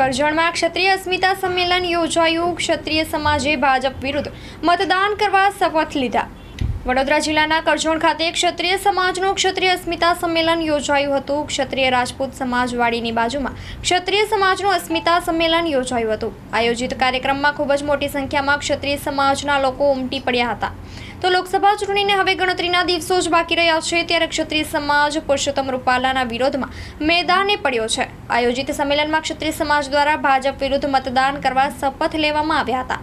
કરજણમાં ક્ષત્રિય અસ્મિતા સંમેલન યોજાયું. ક્ષત્રિય સમાજે ભાજપ વિરુદ્ધ મતદાન કરવા શપથ લીધા. વડોદરા જિલ્લાના કરજણ ખાતે ક્ષત્રિય સમાજનું ક્ષત્રિય અસ્મિતા સંમેલન યોજાયું હતું. ક્ષત્રિય રાજપૂત સમાજવાડીની બાજુમાં ક્ષત્રિય સમાજનું અસ્મિતા સંમેલન યોજાયું હતું. આયોજિત કાર્યક્રમમાં ખૂબ જ મોટી સંખ્યામાં ક્ષત્રિય સમાજના લોકો ઉમટી પડ્યા હતા. તો લોકસભા ચૂંટણીને હવે ગણતરીના દિવસો જ બાકી રહ્યા છે, ત્યારે ક્ષત્રિય સમાજ પુરુષોત્તમ રૂપાલાના વિરોધમાં મેદાને પડ્યો છે. આયોજિત સંમેલનમાં ક્ષત્રિય સમાજ દ્વારા ભાજપ વિરુદ્ધ મતદાન કરવા શપથ લેવામાં આવ્યા હતા.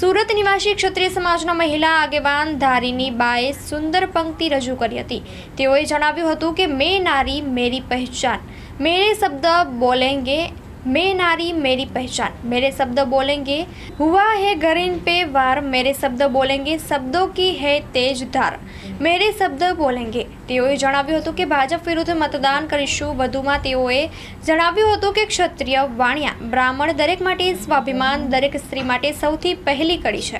સુરત નિવાસી ક્ષત્રિય સમાજના મહિલા આગેવાન ધારીની બાએ સુંદર પંક્તિ રજૂ કરી હતી. તેઓએ જણાવ્યું હતું કે, મેં નારી, મેરી પહેચાન. મેરે શબ્દ બોલેંગે मैं નારી મેરી પહેચાન. મેરે શબ્દ बोलेंगे हुआ है घरिन પે વાર. મેરે શબ્દ બોલેંગે. શબ્દો કી હે તેજ ધાર. મેરે શબ્દ બોલેંગે. તેઓએ જણાવ્યું હતું કે ભાજપ વિરુદ્ધ મતદાન કરીશું. વધુમાં તેઓએ જણાવ્યું હતું કે ક્ષત્રિય વાણિયા, બ્રાહ્મણ દરેક માટે સ્વાભિમાન, દરેક સ્ત્રી માટે સૌથી પહેલી કડી છે.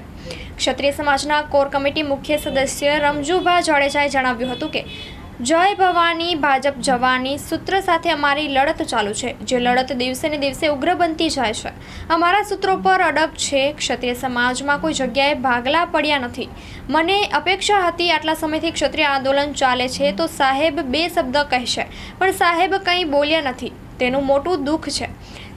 ક્ષત્રિય સમાજના કોર કમિટી મુખ્ય સદસ્ય રમજુભા જાડેજાએ જણાવ્યું હતું કે જય ભવાની, ભાજપ જવાની સૂત્ર સાથે અમારી લડત ચાલુ છે, જે લડત દિવસે ને દિવસે ઉગ્ર બનતી જાય છે. અમારા સૂત્રો પર અડગ છે, ક્ષત્રિય સમાજમાં કોઈ જગ્યાએ ભાગલા પડ્યા નથી. મને અપેક્ષા હતી આટલા સમયથી ક્ષત્રિય આંદોલન ચાલે છે, તો સાહેબ બે શબ્દ કહેશે, પણ સાહેબ કંઈ બોલ્યા નથી. તેનું મોટું દુઃખ છે.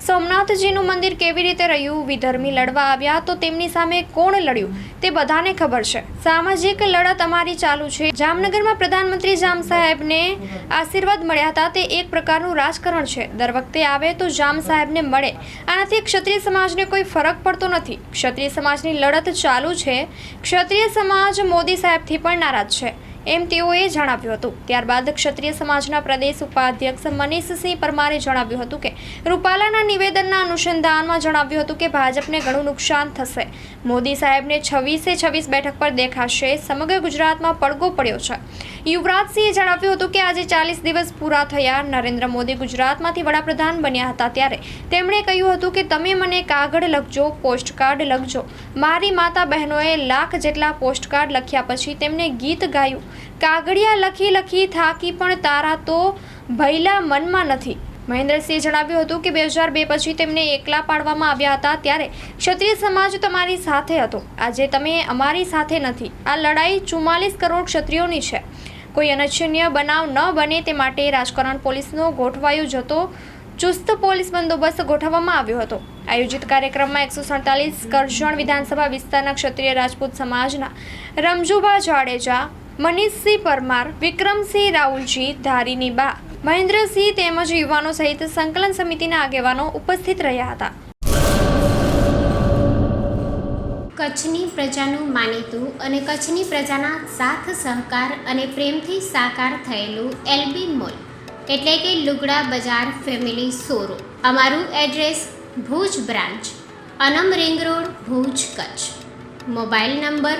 સોમનાથજીનું મંદિર કેવી રીતે રહ્યું? વિધર્મી લડવા આવ્યા તો તેમની સામે કોણ લડ્યું? તે બધાને ખબર છે. સામાજિક લડત અમારી ચાલુ છે. જામનગરમાં પ્રધાનમંત્રી જામ સાહેબને આશીર્વાદ મળ્યા હતા. તે એક પ્રકારનું રાજકારણ છે. દર વખતે આવે તો જામ સાહેબને મળે. આનાથી ક્ષત્રિય સમાજને કોઈ ફરક પડતો નથી. ક્ષત્રિય સમાજની લડત ચાલુ છે. ક્ષત્રિય સમાજ મોદી સાહેબથી પણ નારાજ છે. એમ તેઓએ જણાવ્યું હતું. ત્યારબાદ ક્ષત્રિય સમાજના પ્રદેશ ઉપાધ્યક્ષ મનીષસિંહ પરમારે જણાવ્યું હતું કે, રૂપાલાના નિવેદનના અનુસંધાનમાં જણાવ્યું હતું કે, ભાજપને ઘણું નુકસાન થશે. મોદી સાહેબને છવ્વીસે છવ્વીસ બેઠક પર દેખાશે. સમગ્ર ગુજરાતમાં પડઘો પડ્યો છે. યુવરાજસિંહે જણાવ્યું હતું કે, આજે ચાલીસ દિવસ પૂરા થયા. નરેન્દ્ર મોદી ગુજરાતમાંથી વડાપ્રધાન બન્યા હતા ત્યારે તેમણે કહ્યું હતું કે, તમે મને કાગળ લખજો, પોસ્ટકાર્ડ લખજો. મારી માતા બહેનોએ લાખ જેટલા પોસ્ટકાર્ડ લખ્યા પછી તેમને ગીત ગાયું. કાગળિયા લખી લખી થાકી પણ તારા તો ભૈલા મનમાં નથી. મહેન્દ્રસિંહે જણાવ્યું હતું કે બે હજાર બે પછી તેમને એકલા પાડવામાં આવ્યા હતા ત્યારે ક્ષત્રિય સમાજ તમારી સાથે હતો. આજે તમે અમારી સાથે નથી. આ લડાઈ ચુમ્માલીસ કરોડ ક્ષત્રિયોની છે. કોઈ અનિચ્છનીય બનાવ ન બને તે માટે રાજકારણ પોલીસનો ગોઠવાયો જતો ચુસ્ત પોલીસ બંદોબસ્ત ગોઠવવામાં આવ્યો હતો. આયોજિત કાર્યક્રમમાં એકસો સડતાલીસ કરજણ વિધાનસભા વિસ્તારના ક્ષત્રિય રાજપૂત સમાજના રમજુભા જાડેજા મનીષસિંહ પરમાર, વિક્રમસિંહ રાહુલજી ધારીની બા. મહેન્દ્રસિંહ તેમજ યુવાનો સહિત સંકલન સમિતિના આગેવાનો ઉપસ્થિત રહ્યા હતા. કચ્છની પ્રજાનું માનીતું અને કચ્છની પ્રજાના સાથ, સહકાર અને પ્રેમથી સાકાર થયેલું એલબી મોલ, એટલે કે લુગડા બજાર ફેમિલી શોરૂમ. અમારું address Bhuj branch, Anam ring road, Bhuj Kutch. Mobile number